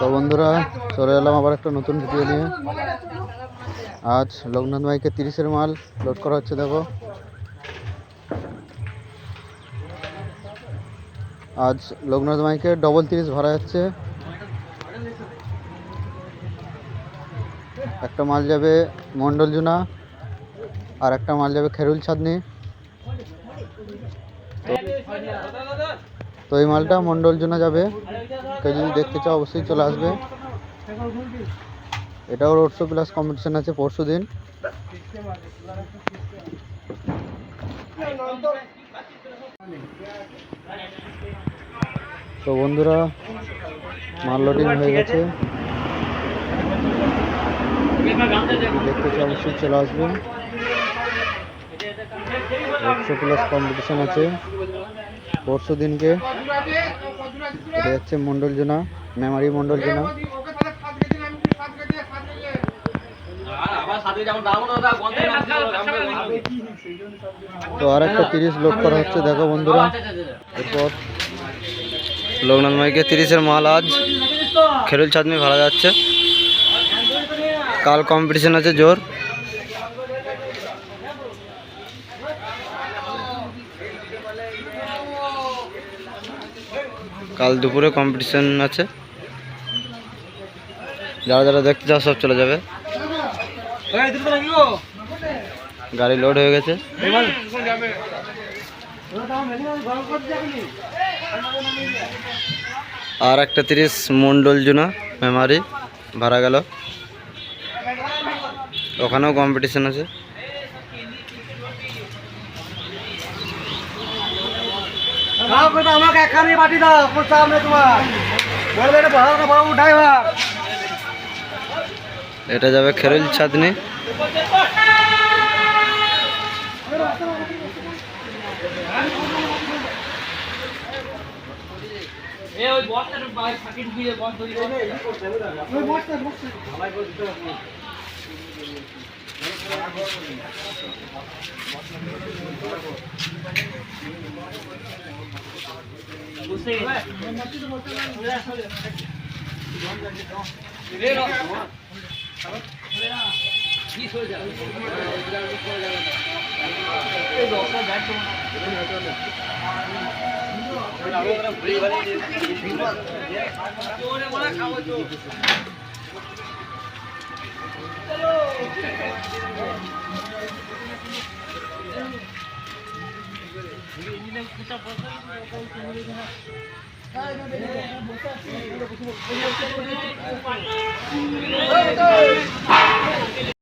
তো বন্ধুরা, চলে এলাম আবার একটা নতুন ভিডিও নিয়ে। আজ লোকনাথ মাইকে তিরিশের মাল লোড করা হচ্ছে, দেখো। আজ লোকনাথ মাইকে ডবল তিরিশ ভরা যাচ্ছে একটা মাল যাবে মন্ডল জুনা আর একটা মাল যাবে খেরুল ছাদনি। তো এই মালটা মন্ডল জুনা যাবে। কেউ যদি দেখতে চাও, অবশ্যই চলে আসবে। এটাও রোড শো প্লাস কম্পিটিশন আছে পরশু দিন। তো বন্ধুরা মাল লোডিং হয়ে গেছে। দেখতে চাও, অবশ্যই চলে আসবে। রোড শো প্লাস কম্পিটিশন আছে। পরশু দিনকে এটা মন্ডল জোনা, মেমারি মন্ডল জোনা। তো আর একটা তিরিশ লোড করা হচ্ছে, দেখো বন্ধুরা। এরপর লোকনাথ মাইকে তিরিশের মাল আজ। খেরুল চাঁদনি ভাড়া যাচ্ছে। কাল কম্পিটিশন আছে জোর। কাল দুপুরে কম্পিটিশন আছে। যারা যারা দেখতে চাও সব চলে যাবে। গাড়ি লোড হয়ে গেছে। আর একটা তিরিশ মন্ডল জুনা মেমারি ভাড়া গেল। ওখানেও কম্পিটিশন আছে। দাও কিন্তু আমাকে একখানি পাটি দাও তোর সামনে তোমার। বলবে এটা ভালো না বাবু ড্রাইভার এটা যাবে খেরুল ছাদনি ખાવો છો すごい!